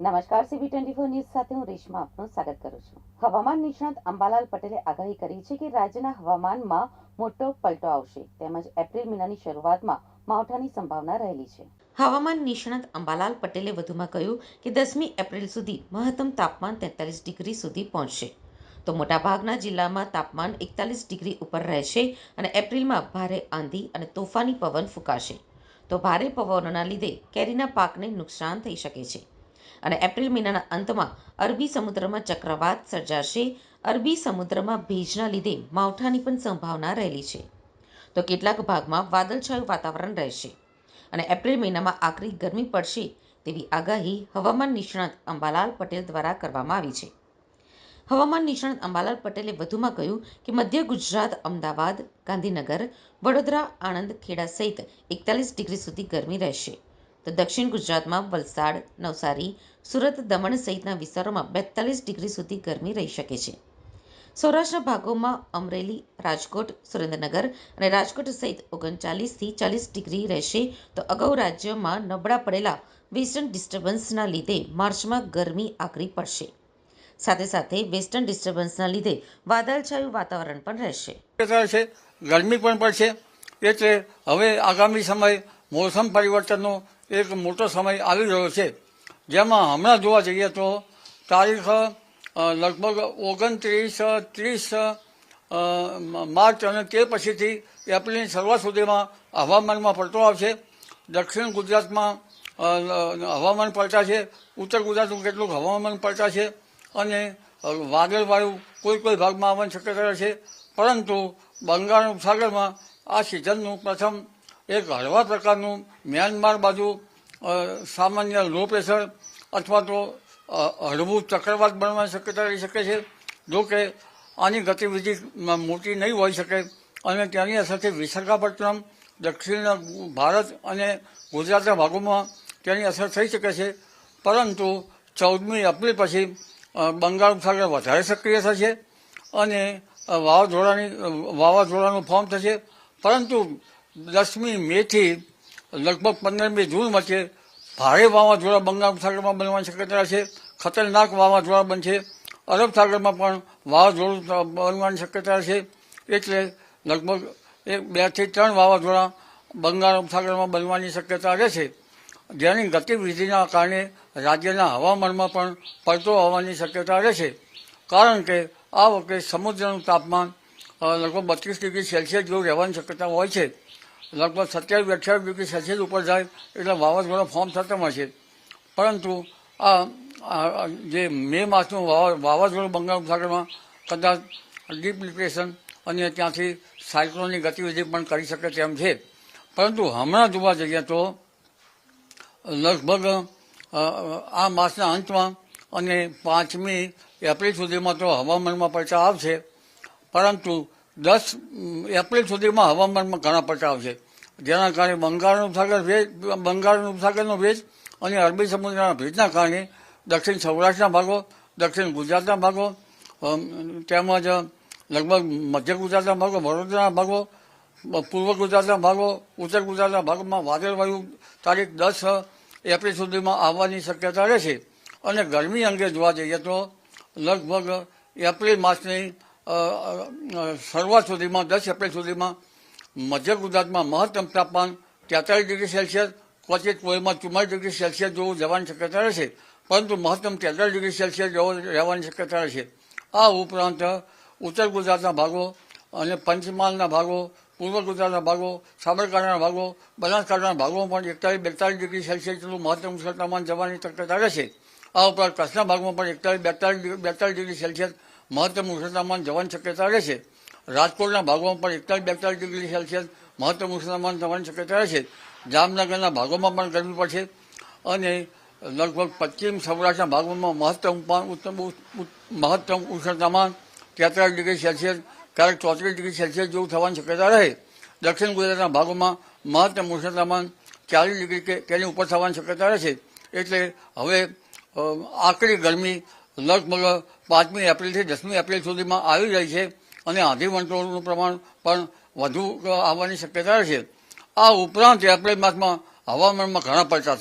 નમસ્કાર CB twenty four news સાથે હું રેશમા આપનું સ્વાગત કરું છું. હવામાન નિષ્ણાત અંબાલાલ પટેલે આગાહી કરી છે કે રાજ્યના હવામાનમાં મોટો પલટો આવશે તેમજ એપ્રિલ મહિનાની શરૂઆતમાં માવઠાની સંભાવના રહેલી છે. હવામાન નિષ્ણાત અંબાલાલ પટેલે વધુમાં કહ્યું કે દસમી એપ્રિલ સુધી મહત્તમ તાપમાન તેતાલીસ ડિગ્રી સુધી પહોંચશે. તો મોટાભાગના જિલ્લામાં તાપમાન એકતાલીસ ડિગ્રી ઉપર રહેશે અને એપ્રિલમાં ભારે આંધી અને તોફાની પવન ફૂંકાશે. તો ભારે પવનોના લીધે કેરીના પાકને નુકસાન થઈ શકે છે. અને એપ્રિલ મહિનાના અંતમાં અરબી સમુદ્રમાં ચક્રવાત સર્જાશે. અરબી સમુદ્રમાં ભેજના લીધે માવઠાની પણ સંભાવના રહેલી છે. તો કેટલાક ભાગમાં વાદળછાયું વાતાવરણ રહેશે અને એપ્રિલ મહિનામાં આકરી ગરમી પડશે તેવી આગાહી હવામાન નિષ્ણાત અંબાલાલ પટેલ દ્વારા કરવામાં આવી છે. હવામાન નિષ્ણાત અંબાલાલ પટેલે વધુમાં કહ્યું કે મધ્ય ગુજરાત, અમદાવાદ, ગાંધીનગર, વડોદરા, આણંદ, ખેડા સહિત એકતાલીસ ડિગ્રી સુધી ગરમી રહેશે. તો દક્ષિણ ગુજરાતમાં વલસાડ, નવસારી, સુરત, દમણ સહિતના વિસ્તારોમાં બેતાલીસ ડિગ્રી સુધી ગરમી રહી શકે છે. સૌરાષ્ટ્રના ભાગોમાં અમરેલી, રાજકોટ, સુરેન્દ્રનગર અને રાજકોટ સહિત ઓગણચાલીસથી ચાલીસ ડિગ્રી રહેશે તો અગાઉ રાજ્યમાં નબળા પડેલા વેસ્ટર્ન ડિસ્ટર્બન્સના લીધે માર્ચમાં ગરમી આકરી પડશે. સાથે સાથે વેસ્ટર્ન ડિસ્ટર્બન્સના લીધે વાદળછાયું વાતાવરણ પણ રહેશે. ગરમી પણ પડશે. એટલે હવે આગામી સમય મોસમ પરિવર્તનનો એક મોટો સમય આવી રહ્યો છે. જેમાં હમણાં જોવા જઈએ તો તારીખ લગભગ ઓગણત્રીસ, ત્રીસ માર્ચ અને તે પછીથી એપ્રિલની શરૂઆત સુધીમાં હવામાનમાં પલટો આવશે. દક્ષિણ ગુજરાતમાં હવામાન પલટા છે. ઉત્તર ગુજરાતનું કેટલુંક હવામાન પલટા છે અને વાદળવાળું કોઈ કોઈ ભાગમાં આવવાની શક્યતા છે. પરંતુ બંગાળ ઉપસાગરમાં આ સિઝનનું પ્રથમ એક હળવા પ્રકારનું મ્યાનમાર બાજુ સામાન્ય લો પ્રેશર અથવા તો હળવું ચક્રવાત બનવાની શક્યતા રહી શકે છે. જો કે, આની ગતિવિધિ મોટી નહીં હોઈ શકે અને તેની અસરથી વિશાખાપટ્ટનમ, દક્ષિણ ભારત અને ગુજરાતના ભાગોમાં તેની અસર થઈ શકે છે. પરંતુ ચૌદમી એપ્રિલ પછી બંગાળ ઉપસાગર વધારે સક્રિય થશે અને વાવાઝોડાની વાવાઝોડાનું ફોર્મ થશે. પરંતુ દસમી મેથી લગભગ પંદરમી જૂન વચ્ચે ભારે વાવાઝોડા બંગાળ સાગરમાં બનવાની શક્યતા છે, ખતરનાક વાવાઝોડા બનશે. અરબ સાગરમાં પણ વાવાઝોડું બનવાની શક્યતા છે, એટલે લગભગ એક બેથી ત્રણ વાવાઝોડા બંગાળ ઉપસાગરમાં બનવાની શક્યતા રહેશે જેની ગતિવિધિના કારણે રાજ્યના હવામાનમાં પણ પડતો હોવાની શક્યતા રહેશે કારણ કે આ વખતે સમુદ્રનું તાપમાન લગભગ બત્રીસ ડિગ્રી સેલ્સિયસ જેવું રહેવાની શક્યતા હોય છે. લગભગ સત્યાવીસ, અઠ્યાવીસ ડિગ્રી સેલ્સિયસ ઉપર જાય એટલે વાવાઝોડા ફોર્મ થતા છે. પરંતુ આ જે મે માસનું વાવા- વાવાઝોડું બંગાળ ઉપસાગરમાં કદાચ ડીપ ડિપ્રેશન અને ત્યાંથી સાયક્લોનની ગતિવિધિ પણ કરી શકે તેમ છે. પરંતુ હમણાં જોવા જઈએ તો લગભગ આ માસના અંતમાં અને પાંચમી એપ્રિલ સુધીમાં તો હવામાનમાં પડતા આવશે. પરંતુ દસ એપ્રિલ સુધીમાં હવામાનમાં ઘણા પટાવ છે. જેના કારણે બંગાળનું સાગર ભેજ, બંગાળનું ઉપસાગરનો ભેજ અને અરબી સમુદ્રના ભેજના કારણે દક્ષિણ સૌરાષ્ટ્રના ભાગો, દક્ષિણ ગુજરાતના ભાગો તેમજ લગભગ મધ્ય ગુજરાતના ભાગો, વડોદરાના ભાગો પૂર્વ ગુજરાતના ભાગો, ઉત્તર ગુજરાતના ભાગોમાં વાદળવાયુ તારીખ દસ એપ્રિલ સુધીમાં આવવાની શક્યતા રહેશે. અને ગરમી અંગે જોવા જઈએ તો લગભગ એપ્રિલ માસની શરૂઆત સુધીમાં, દસ એપ્રિલ સુધીમાં મધ્ય ગુજરાતમાં મહત્તમ તાપમાન તેતાલીસ ડિગ્રી સેલ્સિયસ, ક્વચિત કોઈમાં ચુમ્માલીસ ડિગ્રી સેલ્સિયસ જેવું જવાની શક્યતા રહેશે, પરંતુ મહત્તમ તેતાલીસ ડિગ્રી સેલ્સિયસ જેવો રહેવાની શક્યતા રહેશે. આ ઉપરાંત ઉત્તર ગુજરાતના ભાગો અને પંચમહાલના ભાગો, પૂર્વ ગુજરાતના ભાગો, સાબરકાંઠાના ભાગો, બનાસકાંઠાના ભાગોમાં પણ એકતાલીસ બેતાલીસ ડિગ્રી સેલ્સિયસ જેટલું મહત્તમ તાપમાન જવાની શક્યતા રહેશે. આ ઉપરાંત કચ્છના ભાગમાં પણ એકતાલીસ બેતાલીસ બેતાલીસ ડિગ્રી સેલ્સિયસ મહત્તમ ઉષ્ણ જવાની શક્યતા રહેશે રાજકોટના ભાગોમાં પણ એકતાલીસ બેતાલીસ ડિગ્રી સેલ્સિયસ મહત્તમ ઉષ્ણ જવાની શક્યતા રહેશે જામનગરના ભાગોમાં પણ ગરમી પડશે અને લગભગ પશ્ચિમ સૌરાષ્ટ્રના ભાગોમાં મહત્તમ પણ મહત્તમ ઉષ્ણ તાપમાન ડિગ્રી સેલ્સિયસ, ક્યારેક ચોત્રીસ ડિગ્રી સેલ્સિયસ જેવું થવાની શક્યતા રહે. દક્ષિણ ગુજરાતના ભાગોમાં મહત્તમ ઉષ્ણ ચાલીસ ડિગ્રી કે, તેની ઉપર થવાની શક્યતા રહેશે એટલે હવે આકરી ગરમી લગભગ પાંચમી એપ્રિલથી દસમી એપ્રિલ સુધીમાં આવી રહી છે અને આંધી વંટોળનું પ્રમાણ પણ વધુ આવવાની શક્યતા છે. આ ઉપરાંત એપ્રિલ માસમાં હવામાનમાં ઘણા પલટા